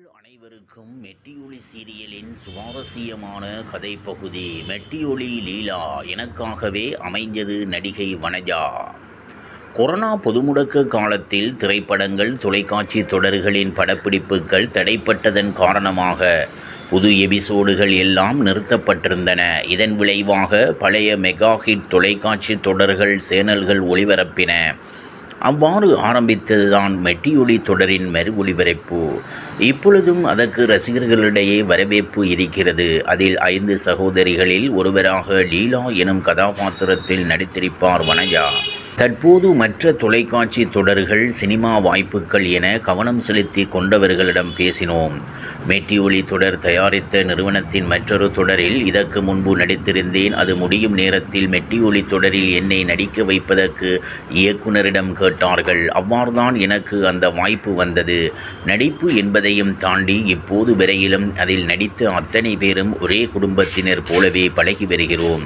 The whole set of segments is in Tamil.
உங்கள் அனைவருக்கும் மெட்டியொலி சீரியலின் சுவாரஸ்யமான கதை பகுதி மெட்டியொலி லீலா எனக்காகவே அமைந்தது நடிகை வனஜா. கொரோனா பொதுமுடக்க காலத்தில் திரைப்படங்கள் தொலைக்காட்சி தொடர்களின் படப்பிடிப்புகள் தடைப்பட்டதன் காரணமாக புது எபிசோடுகள் எல்லாம் நிறுத்தப்பட்டிருந்தன. இதன் விளைவாக பழைய மெகா ஹிட் தொலைக்காட்சி தொடர்கள் சேனல்கள் ஒளிபரப்பின. அவ்வாறு ஆரம்பித்ததுதான் மெட்டியொலி தொடரின் மறு ஒளிபரப்பு இப்பொழுதும் அதற்கு ரசிகர்களிடையே வரவேற்பு இருக்கிறது. அதில் ஐந்து சகோதரிகளில் ஒருவராக லீலா எனும் கதாபாத்திரத்தில் நடித்திருப்பார் வனஜா. தற்போது மற்ற தொலைக்காட்சி தொடர்கள் சினிமா வாய்ப்புகள் என கவனம் செலுத்தி கொண்டவர்களிடம் பேசினோம். மெட்டியொலி தொடர் தயாரித்த நிறுவனத்தின் மற்றொரு தொடரில் இதற்கு முன்பு நடித்திருந்தேன். அது முடியும் நேரத்தில் மெட்டியொலி தொடரில் என்னை நடிக்க வைப்பதற்கு இயக்குனரிடம் கேட்டார்கள். அவ்வாறுதான் எனக்கு அந்த வாய்ப்பு வந்தது. நடிப்பு என்பதையும் தாண்டி இப்போது வரையிலும் அதில் நடித்த அத்தனை பேரும் ஒரே குடும்பத்தினர் போலவே பழகி வருகிறோம்.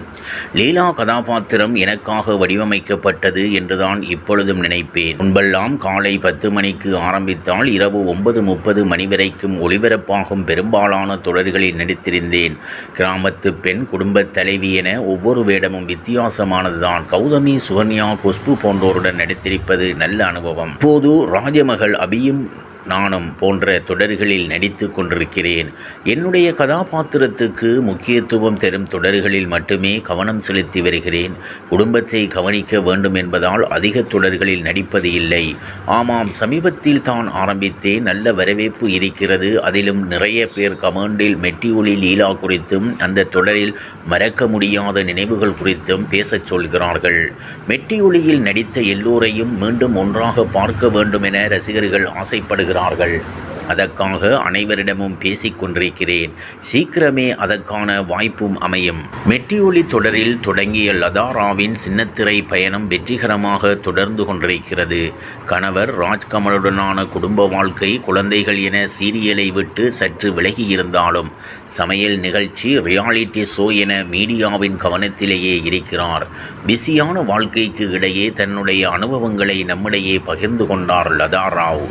லீலா கதாபாத்திரம் எனக்காக வடிவமைக்கப்பட்டது. என்றுதான் இப்பொழுதும் நினைப்பேன். முன்பெல்லாம் காலை பத்து மணிக்கு ஆரம்பித்தால் இரவு ஒன்பது முப்பது மணி வரைக்கும் ஒளிபரப்பாகும் பெரும்பாலான தொடர்களில் நடித்திருந்தேன். கிராமத்து பெண் குடும்பத் தலைவி என ஒவ்வொரு வேடமும் வித்தியாசமானதுதான். கௌதமி சுகன்யா குஷ்பு போன்றோருடன் நடித்திருப்பது நல்ல அனுபவம். இப்போது ராஜமகள் அபியும் நானும் போன்ற தொடர்களில் நடித்து கொண்டிருக்கிறேன். என்னுடைய கதாபாத்திரத்துக்கு முக்கியத்துவம் தரும் தொடர்களில் மட்டுமே கவனம் செலுத்தி வருகிறேன். குடும்பத்தை கவனிக்க வேண்டும் என்பதால் அதிக தொடர்களில் நடிப்பது இல்லை. ஆமாம் சமீபத்தில் தான் ஆரம்பித்தேன். நல்ல வரவேற்பு இருக்கிறது. அதிலும் நிறைய பேர் கமெண்டில் மெட்டி லீலா குறித்தும் அந்த தொடரில் மறக்க முடியாத நினைவுகள் குறித்தும் பேசச் சொல்கிறார்கள். மெட்டியொலியில் நடித்த எல்லோரையும் மீண்டும் ஒன்றாக பார்க்க வேண்டும் என ரசிகர்கள் ஆசைப்படுகிறார்கள். இருக்கிறார்கள் அதற்காக அனைவரிடமும் பேசிக் கொண்டிருக்கிறேன். சீக்கிரமே அதற்கான வாய்ப்பும் அமையும். மெட்டியொலி தொடரில் தொடங்கிய லதாராவின் சின்னத்திரை பயணம் வெற்றிகரமாக தொடர்ந்து கொண்டிருக்கிறது. கணவர் ராஜ்கமலுடனான குடும்ப வாழ்க்கை குழந்தைகள் என சீரியலை விட்டு சற்று விலகி இருந்தாலும் சமையல் நிகழ்ச்சி ரியாலிட்டி ஷோ என மீடியாவின் கவனத்திலேயே இருக்கிறார். பிஸியான வாழ்க்கைக்கு இடையே தன்னுடைய அனுபவங்களை நம்மிடையே பகிர்ந்து கொண்டார் லதா ராவ்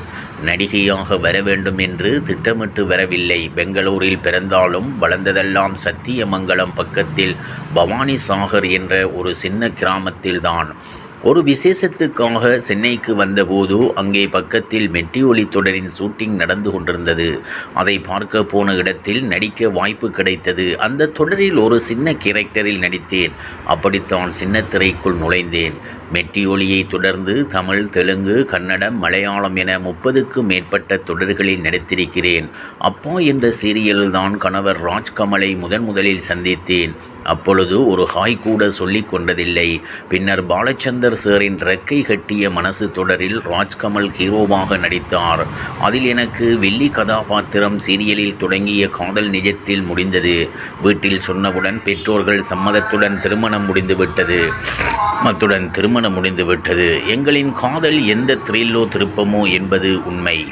நடிகையாக வர வேண்டும் என்று திட்டமிட்டு வரவில்லை. பெங்களூரில் பிறந்தாலும் வளர்ந்ததெல்லாம் சத்தியமங்கலம் பக்கத்தில் பவானி சாகர் என்ற ஒரு சின்ன கிராமத்தில்தான். ஒரு விசேஷத்துக்காக சென்னைக்கு வந்தபோது அங்கே பக்கத்தில் மெட்டி ஒளி தொடரின் ஷூட்டிங் நடந்து கொண்டிருந்தது. அதை பார்க்க போன இடத்தில் நடிக்க வாய்ப்பு கிடைத்தது. அந்த தொடரில் ஒரு சின்ன கேரக்டரில் நடித்தேன். அப்படித்தான் சின்ன திரைக்குள் நுழைந்தேன். மெட்டி ஒளியை தொடர்ந்து தமிழ் தெலுங்கு கன்னடம் மலையாளம் என முப்பதுக்கும் மேற்பட்ட தொடர்களில் நடித்திருக்கிறேன். அப்பா என்ற சீரியலில் தான் கணவர் ராஜ்கமலை முதன் முதலில் சந்தித்தேன். அப்பொழுது ஒரு ஹாய் கூட சொல்லிக் கொண்டதில்லை. பின்னர் பாலச்சந்தர் சாரின் ரெக்கை கட்டிய மனசு தொடரில் ராஜ்கமல் ஹீரோவாக நடித்தார். அதில் எனக்கு வெள்ளி கதாபாத்திரம் சீரியலில் தொடங்கிய காதல் நிஜத்தில் முடிந்தது. வீட்டில் சொன்னவுடன் பெற்றோர்கள் சம்மதத்துடன் திருமணம் முடிந்துவிட்டது. மத்துடன் திருமணம் முடிந்துவிட்டது. எங்களின் காதல் எந்த த்ரில்லோ திருப்பமோ என்பது உண்மை.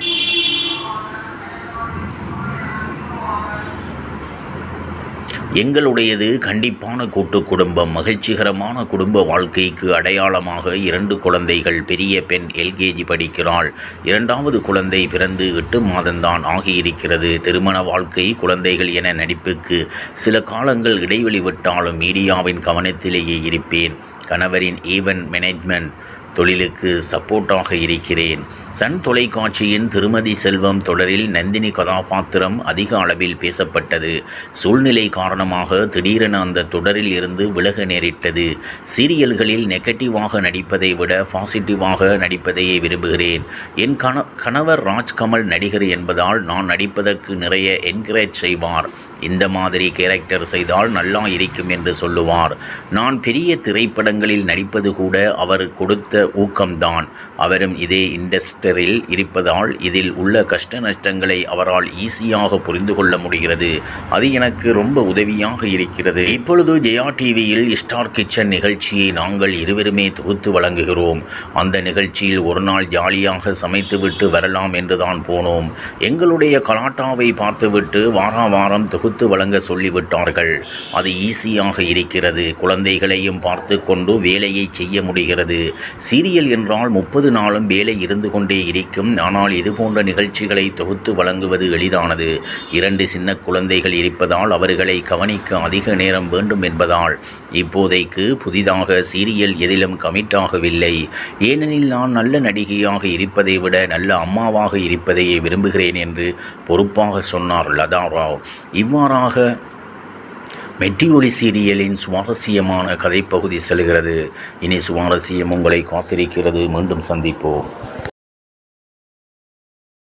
எங்களுடையது கண்டிப்பான கூட்டு குடும்பம் மகிழ்ச்சிகரமான குடும்ப வாழ்க்கைக்கு அடையாளமாக இரண்டு குழந்தைகள் பெரிய பெண் எல்கேஜி படிக்கிறாள். இரண்டாவது குழந்தை பிறந்து எட்டு மாதம்தான் ஆகியிருக்கிறது. திருமண வாழ்க்கை குழந்தைகள் என நடிப்புக்கு சில காலங்கள் இடைவெளி விட்டாலும் மீடியாவின் கவனத்திலேயே இருப்பேன். கணவரின் ஈவென்ட் மேனேஜ்மெண்ட் தொழிலுக்கு சப்போர்ட்டாக இருக்கிறேன். சன் தொலைக்காட்சியின் திருமதி செல்வம் தொடரில் நந்தினி கதாபாத்திரம் அதிக அளவில் பேசப்பட்டது. சூழ்நிலை காரணமாக திடீரென அந்த தொடரில் இருந்து விலக நேரிட்டது. சீரியல்களில் நெகட்டிவாக நடிப்பதை விட பாசிட்டிவாக நடிப்பதையே விரும்புகிறேன். என் கண கணவர் ராஜ்கமல் நடிகர் என்பதால் நான் நடிப்பதற்கு நிறைய என்கரேஜ் செய்வார். இந்த மாதிரி கேரக்டர் செய்தால் நல்லா இருக்கும் என்று சொல்லுவார். நான் பெரிய திரைப்படங்களில் நடிப்பது கூட அவர் கொடுத்த ஊக்கம்தான். அவரும் இதே இண்டஸ்ட் இண்டஸ்டரில் இருப்பதால் இதில் உள்ள கஷ்ட நஷ்டங்களை அவரால் ஈஸியாக புரிந்து கொள்ள முடிகிறது. அது எனக்கு ரொம்ப உதவியாக இருக்கிறது. இப்பொழுது ஜெயா டிவியில் ஸ்டார் கிச்சன் நிகழ்ச்சியை நாங்கள் இருவருமே தொகுத்து வழங்குகிறோம். அந்த நிகழ்ச்சியில் ஒரு நாள் ஜாலியாக சமைத்துவிட்டு வரலாம் என்றுதான் போனோம். எங்களுடைய கலாட்டாவை பார்த்துவிட்டு வாரா வாரம் தொகுத்து வழங்க சொல்லிவிட்டார்கள். அது ஈஸியாக இருக்கிறது. குழந்தைகளையும் பார்த்து கொண்டு வேலையை செய்ய முடிகிறது. சீரியல் என்றால் முப்பது நாளும் வேலை இருந்து கொண்டு இருக்கும். ஆனால் இதுபோன்ற நிகழ்ச்சிகளை தொகுத்து வழங்குவது எளிதானது. இரண்டு சின்ன குழந்தைகள் இருப்பதால் அவர்களை கவனிக்க அதிக நேரம் வேண்டும் என்பதால் இப்போதைக்கு புதிதாக சீரியல் எதிலும் கமிட் ஆகவில்லை. ஏனெனில் நான் நல்ல நடிகையாக இருப்பதை விட நல்ல அம்மாவாக இருப்பதையே விரும்புகிறேன் என்று பொறுப்பாக சொன்னார் லதா ராவ் இவ்வாறாக மெட்டியொலி சீரியலின் சுவாரஸ்யமான கதைப்பகுதி செல்கிறது. இனி சுவாரஸ்யம் உங்களை காத்திருக்கிறது. மீண்டும் சந்திப்போம்.